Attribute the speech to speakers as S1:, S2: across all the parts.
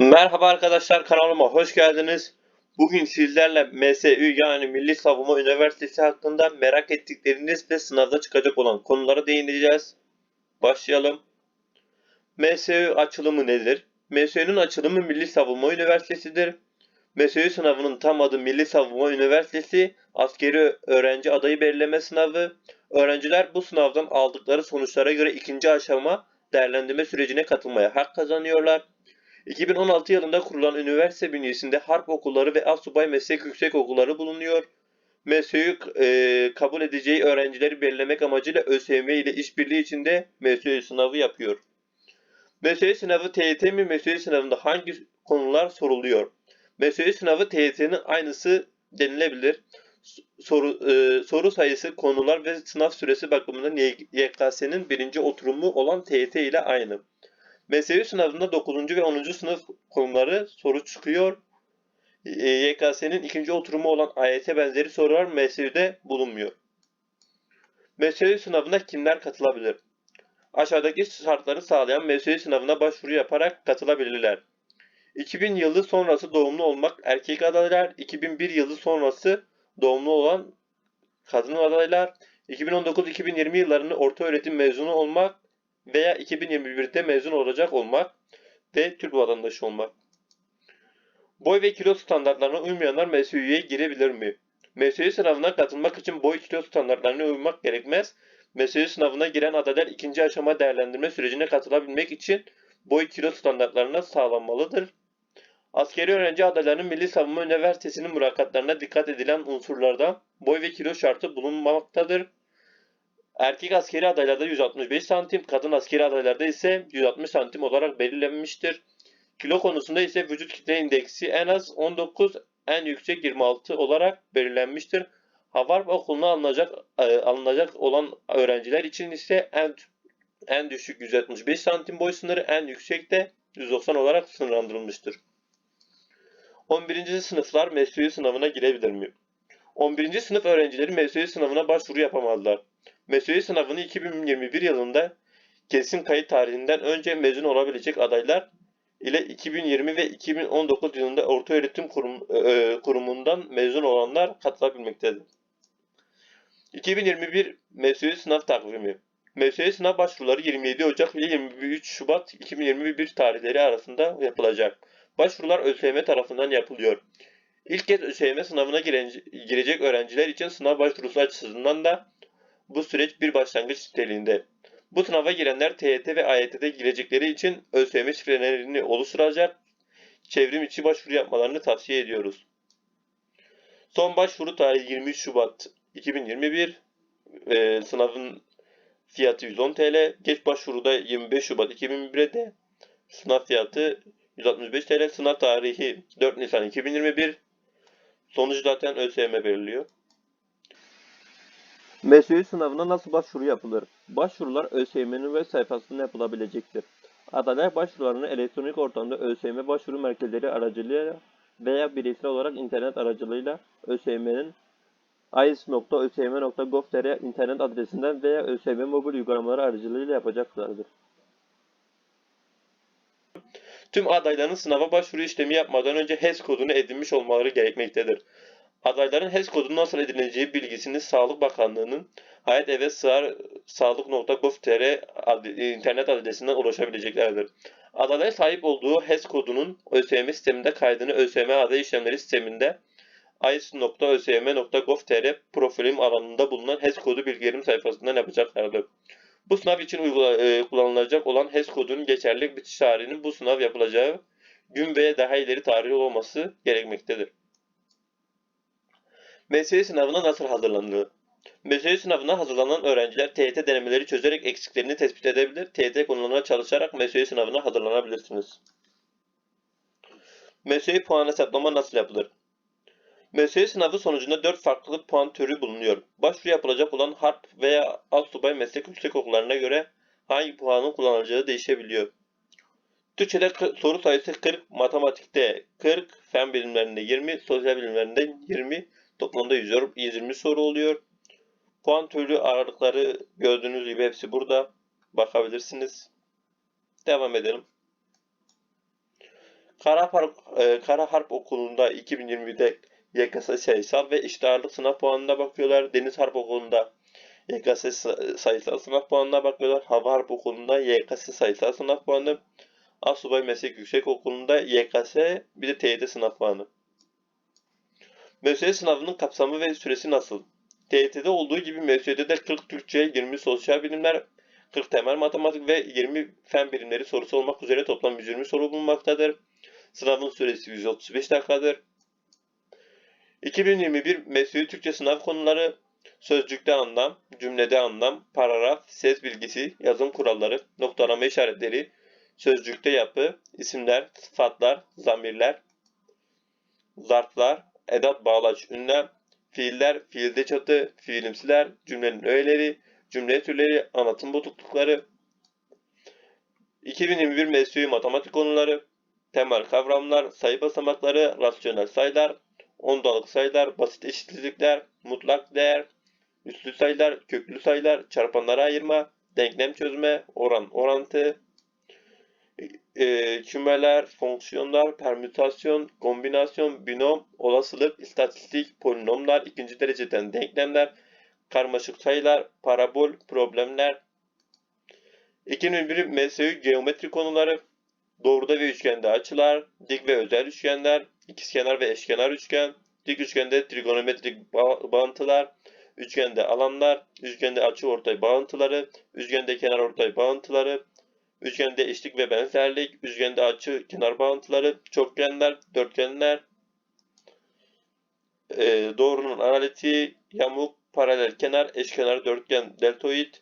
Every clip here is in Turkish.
S1: Merhaba arkadaşlar kanalıma hoş geldiniz. Bugün sizlerle MSÜ yani Milli Savunma Üniversitesi hakkında merak ettikleriniz ve sınavda çıkacak olan konulara değineceğiz. Başlayalım. MSÜ açılımı nedir? MSÜ'nün açılımı Milli Savunma Üniversitesi'dir. MSÜ sınavının tam adı Milli Savunma Üniversitesi Askeri Öğrenci Adayı Belirleme Sınavı. Öğrenciler bu sınavdan aldıkları sonuçlara göre ikinci aşama değerlendirme sürecine katılmaya hak kazanıyorlar. 2016 yılında kurulan üniversite bünyesinde harp okulları ve asubay meslek yüksek okulları bulunuyor. MSÜ'yü e, kabul edeceği öğrencileri belirlemek amacıyla ÖSYM ile işbirliği içinde MSÜ sınavı yapıyor. MSÜ sınavı TYT mi? MSÜ sınavında hangi konular soruluyor? MSÜ sınavı TYT'nin aynısı denilebilir. Soru, e, soru sayısı, konular ve sınav süresi bakımından YKS'nin birinci oturumu olan TYT ile aynı. MSU sınavında 9. ve 10. sınıf konuları soru çıkıyor. E, YKS'nin ikinci oturumu olan AYT benzeri sorular MSU'de bulunmuyor. MSU sınavına kimler katılabilir? Aşağıdaki şartları sağlayan MSU sınavına başvuru yaparak katılabilirler. 2000 yılı sonrası doğumlu olmak erkek adaylar, 2001 yılı sonrası doğumlu olan kadın adaylar, 2019-2020 yıllarını orta öğretim mezunu olmak, veya 2021'de mezun olacak olmak ve Türk vatandaşı olmak. Boy ve kilo standartlarına uymayanlar MSÜ'ye girebilir mi? MSÜ sınavına katılmak için boy kilo standartlarına uymak gerekmez. MSÜ sınavına giren adaylar ikinci aşama değerlendirme sürecine katılabilmek için boy kilo standartlarına sağlanmalıdır. Askeri öğrenci adaylarının Milli Savunma Üniversitesi'nin mülakatlarına dikkat edilen unsurlarda boy ve kilo şartı bulunmaktadır. Erkek askeri adaylarda 165 santim, kadın askeri adaylarda ise 160 santim olarak belirlenmiştir. Kilo konusunda ise vücut kitle indeksi en az 19, en yüksek 26 olarak belirlenmiştir. Havarp okuluna alınacak e, alınacak olan öğrenciler için ise en en düşük 165 santim boy sınırı, en yüksek de 190 olarak sınırlandırılmıştır. 11. sınıflar MSÜ sınavına girebilir mi? 11. sınıf öğrencileri MSÜ sınavına başvuru yapamazlar. MSÜ sınavını 2021 yılında kesin kayıt tarihinden önce mezun olabilecek adaylar ile 2020 ve 2019 yılında ortaöğretim kurum, e, kurumundan mezun olanlar katılabilmektedir. 2021 MSÜ sınav takvimi MSÜ sınav başvuruları 27 Ocak ile 23 Şubat 2021 tarihleri arasında yapılacak. Başvurular ÖSYM tarafından yapılıyor. İlk kez ÖSYM sınavına girecek öğrenciler için sınav başvurusu açısından da bu süreç bir başlangıç niteliğinde. Bu sınava girenler TYT ve AYT'de girecekleri için ÖSYM şifrelerini oluşturacak çevrim içi başvuru yapmalarını tavsiye ediyoruz. Son başvuru tarihi 23 Şubat 2021. Ee, sınavın fiyatı 110 TL. Geç başvuruda 25 Şubat 2021'de sınav fiyatı 165 TL. Sınav tarihi 4 Nisan 2021. Sonucu zaten ÖSYM belirliyor. MSÜ sınavına nasıl başvuru yapılır? Başvurular ÖSYM'nin web sayfasında yapılabilecektir. Adaylar başvurularını elektronik ortamda ÖSYM başvuru merkezleri aracılığıyla veya bireysel olarak internet aracılığıyla ÖSYM'nin ais.ösym.gov.tr internet adresinden veya ÖSYM mobil uygulamaları aracılığıyla yapacaklardır. Tüm adayların sınava başvuru işlemi yapmadan önce HES kodunu edinmiş olmaları gerekmektedir. Adayların HES kodu nasıl edinileceği bilgisini Sağlık Bakanlığı'nın Hayat Eve Sığar Sağlık.gov.tr internet adresinden ulaşabileceklerdir. Adaylar sahip olduğu HES kodunun ÖSYM sisteminde kaydını ÖSYM aday işlemleri sisteminde ais.ösym.gov.tr profilim alanında bulunan HES kodu bilgilerim sayfasından yapacaklardır. Bu sınav için e, kullanılacak olan HES kodunun geçerlilik bitiş tarihinin bu sınav yapılacağı gün veya daha ileri tarih olması gerekmektedir. MSÜ sınavına nasıl hazırlanılır? MSÜ sınavına hazırlanan öğrenciler TYT denemeleri çözerek eksiklerini tespit edebilir. TYT konularına çalışarak MSÜ sınavına hazırlanabilirsiniz. MSÜ puan hesaplama nasıl yapılır? MSÜ sınavı sonucunda 4 farklı puan türü bulunuyor. Başvuru yapılacak olan harp veya alt subay meslek yüksek okullarına göre hangi puanın kullanılacağı değişebiliyor. Türkçe'de soru sayısı 40, matematikte 40, fen bilimlerinde 20, sosyal bilimlerinde 20, Toplamda 120 soru oluyor. Puan türlü aralıkları gördüğünüz gibi hepsi burada. Bakabilirsiniz. Devam edelim. Kara Harp, e, Kara Harp Okulu'nda 2020'de YKS sayısal ve eşit ağırlık sınav puanına bakıyorlar. Deniz Harp Okulu'nda YKS sa- sayısal sınav puanına bakıyorlar. Hava Harp Okulu'nda YKS sayısal sınav puanı. Asubay Meslek Yüksek Okulu'nda YKS bir de TYT sınav puanı. MÖSE sınavının kapsamı ve süresi nasıl? TYT'de olduğu gibi MÖSE'de de 40 Türkçe, 20 sosyal bilimler, 40 temel matematik ve 20 fen bilimleri sorusu olmak üzere toplam 120 soru bulunmaktadır. Sınavın süresi 135 dakikadır. 2021 MSÜ Türkçe sınav konuları sözcükte anlam, cümlede anlam, paragraf, ses bilgisi, yazım kuralları, noktalama işaretleri, sözcükte yapı, isimler, sıfatlar, zamirler, zarflar, edat bağlaç ünlem, fiiller, fiilde çatı, fiilimsiler, cümlenin öğeleri, cümle türleri, anlatım bozuklukları, 2021 MSÜ matematik konuları, temel kavramlar, sayı basamakları, rasyonel sayılar, ondalık sayılar, basit eşitsizlikler, mutlak değer, üslü sayılar, köklü sayılar, çarpanlara ayırma, denklem çözme, oran orantı, e, kümeler, fonksiyonlar, permütasyon, kombinasyon, binom, olasılık, istatistik, polinomlar, ikinci dereceden denklemler, karmaşık sayılar, parabol, problemler. 2001 MSÜ geometri konuları, doğruda ve üçgende açılar, dik ve özel üçgenler, ikizkenar ve eşkenar üçgen, dik üçgende trigonometrik ba- bağıntılar, üçgende alanlar, üçgende açı ortay bağıntıları, üçgende kenar ortay bağıntıları, üçgende eşlik ve benzerlik, üçgende açı kenar bağıntıları, çokgenler, dörtgenler, e, doğrunun analitiği, yamuk, paralel kenar, eşkenar dörtgen, deltoid,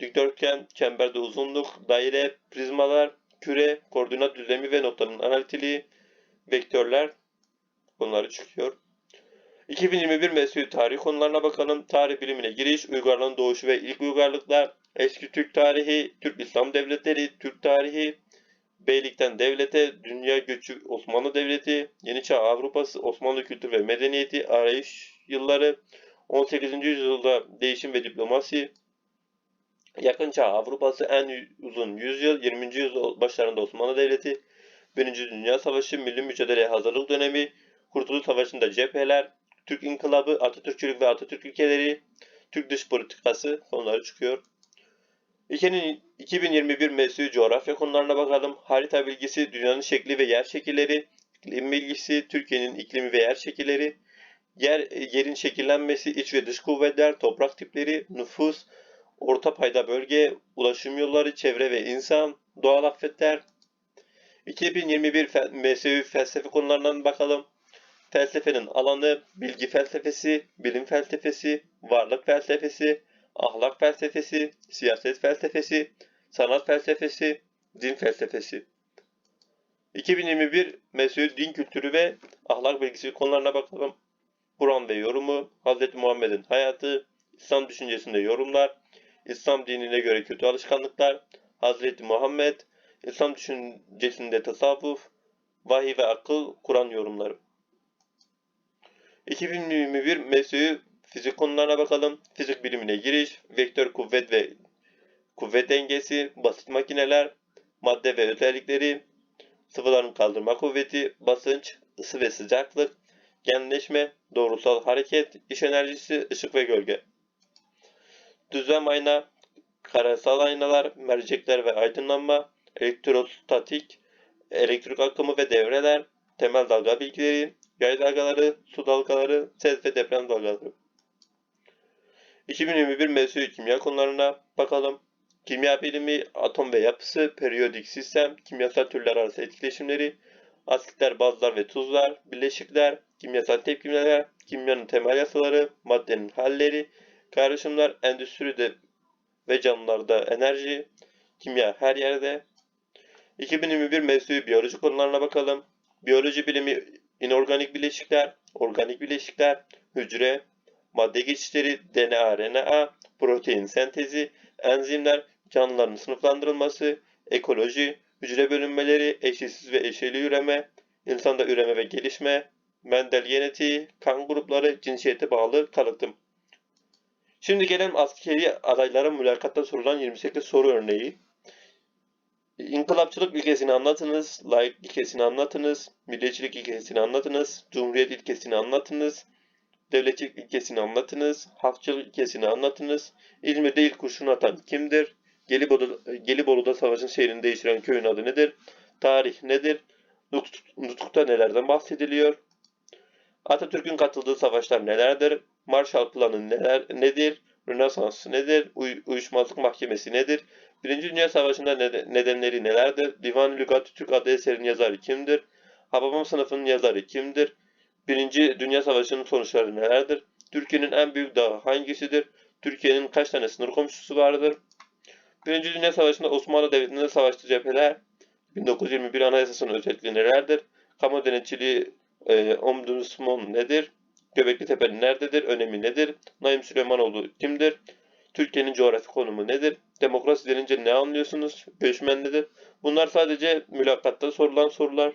S1: dikdörtgen, çemberde uzunluk, daire, prizmalar, küre, koordinat düzlemi ve noktanın analitiliği, vektörler bunları çıkıyor. 2021 MSÜ tarih konularına bakalım. Tarih bilimine giriş, uygarlığın doğuşu ve ilk uygarlıklar, eski Türk tarihi, Türk İslam devletleri, Türk tarihi, Beylikten devlete, dünya göçü Osmanlı Devleti, Yeni Çağ Avrupası, Osmanlı kültür ve medeniyeti, arayış yılları, 18. yüzyılda değişim ve diplomasi, Yakın Çağ Avrupası en uzun yüzyıl, 20. yüzyıl başlarında Osmanlı Devleti, 1. Dünya Savaşı, Milli Mücadeleye Hazırlık Dönemi, Kurtuluş Savaşı'nda cepheler, Türk İnkılabı, Atatürkçülük ve Atatürk ülkeleri, Türk dış politikası konuları çıkıyor. 2021 MSÜ coğrafya konularına bakalım. Harita bilgisi, dünyanın şekli ve yer şekilleri, iklim bilgisi, Türkiye'nin iklimi ve yer şekilleri, yer yerin şekillenmesi, iç ve dış kuvvetler, toprak tipleri, nüfus, orta payda bölge, ulaşım yolları, çevre ve insan, doğal afetler. 2021 fe- MSÜ felsefe konularından bakalım. Felsefenin alanı, bilgi felsefesi, bilim felsefesi, varlık felsefesi, ahlak felsefesi, siyaset felsefesi, sanat felsefesi, din felsefesi. 2021 MSÜ din kültürü ve ahlak bilgisi konularına bakalım. Kur'an ve yorumu, Hz. Muhammed'in hayatı, İslam düşüncesinde yorumlar, İslam dinine göre kötü alışkanlıklar, Hz. Muhammed, İslam düşüncesinde tasavvuf, vahiy ve akıl, Kur'an yorumları. 2021 MSÜ fizik konularına bakalım. Fizik bilimine giriş, vektör kuvvet ve kuvvet dengesi, basit makineler, madde ve özellikleri, sıvıların kaldırma kuvveti, basınç, ısı ve sıcaklık, genleşme, doğrusal hareket, iş enerjisi, ışık ve gölge. Düzlem ayna, karasal aynalar, mercekler ve aydınlanma, elektrostatik, elektrik akımı ve devreler, temel dalga bilgileri, yay dalgaları, su dalgaları, ses ve deprem dalgaları. 2021 MSÜ kimya konularına bakalım. Kimya bilimi, atom ve yapısı, periyodik sistem, kimyasal türler arası etkileşimleri, asitler, bazlar ve tuzlar, bileşikler, kimyasal tepkimeler, kimyanın temel yasaları, maddenin halleri, karışımlar, endüstride ve canlılarda enerji, kimya her yerde. 2021 MSÜ biyoloji konularına bakalım. Biyoloji bilimi, inorganik bileşikler, organik bileşikler, hücre, madde geçişleri, DNA, RNA, protein sentezi, enzimler, canlıların sınıflandırılması, ekoloji, hücre bölünmeleri, eşitsiz ve eşeli üreme, insanda üreme ve gelişme, Mendel genetiği, kan grupları, cinsiyete bağlı kalıtım. Şimdi gelelim askeri adaylara mülakatta sorulan 28 soru örneği. İnkılapçılık ilkesini anlatınız, layık ilkesini anlatınız, milliyetçilik ilkesini anlatınız, cumhuriyet ilkesini anlatınız, devletçilik ilkesini anlatınız, halkçılık ilkesini anlatınız, İzmir'de ilk kurşun atan kimdir? Gelibolu, Gelibolu'da savaşın şehrini değiştiren köyün adı nedir? Tarih nedir? Nut- Nutukta nelerden bahsediliyor? Atatürk'ün katıldığı savaşlar nelerdir? Marshall Planı neler, nedir? Rönesans nedir? Uy- uyuşmazlık mahkemesi nedir? Birinci Dünya Savaşı'nda nede- nedenleri nelerdir? Divan-ı Lügat Türk adlı eserin yazarı kimdir? Hababam sınıfının yazarı kimdir? Birinci Dünya Savaşı'nın sonuçları nelerdir? Türkiye'nin en büyük dağı hangisidir? Türkiye'nin kaç tane sınır komşusu vardır? Birinci Dünya Savaşı'nda Osmanlı Devleti'nde savaştığı cepheler 1921 Anayasası'nın özellikleri nelerdir? Kamu denetçiliği e, ombudsman nedir? Göbekli Tepe nerededir? Önemi nedir? Naim Süleymanoğlu kimdir? Türkiye'nin coğrafi konumu nedir? Demokrasi denince ne anlıyorsunuz? Göçmen nedir? Bunlar sadece mülakatta sorulan sorular.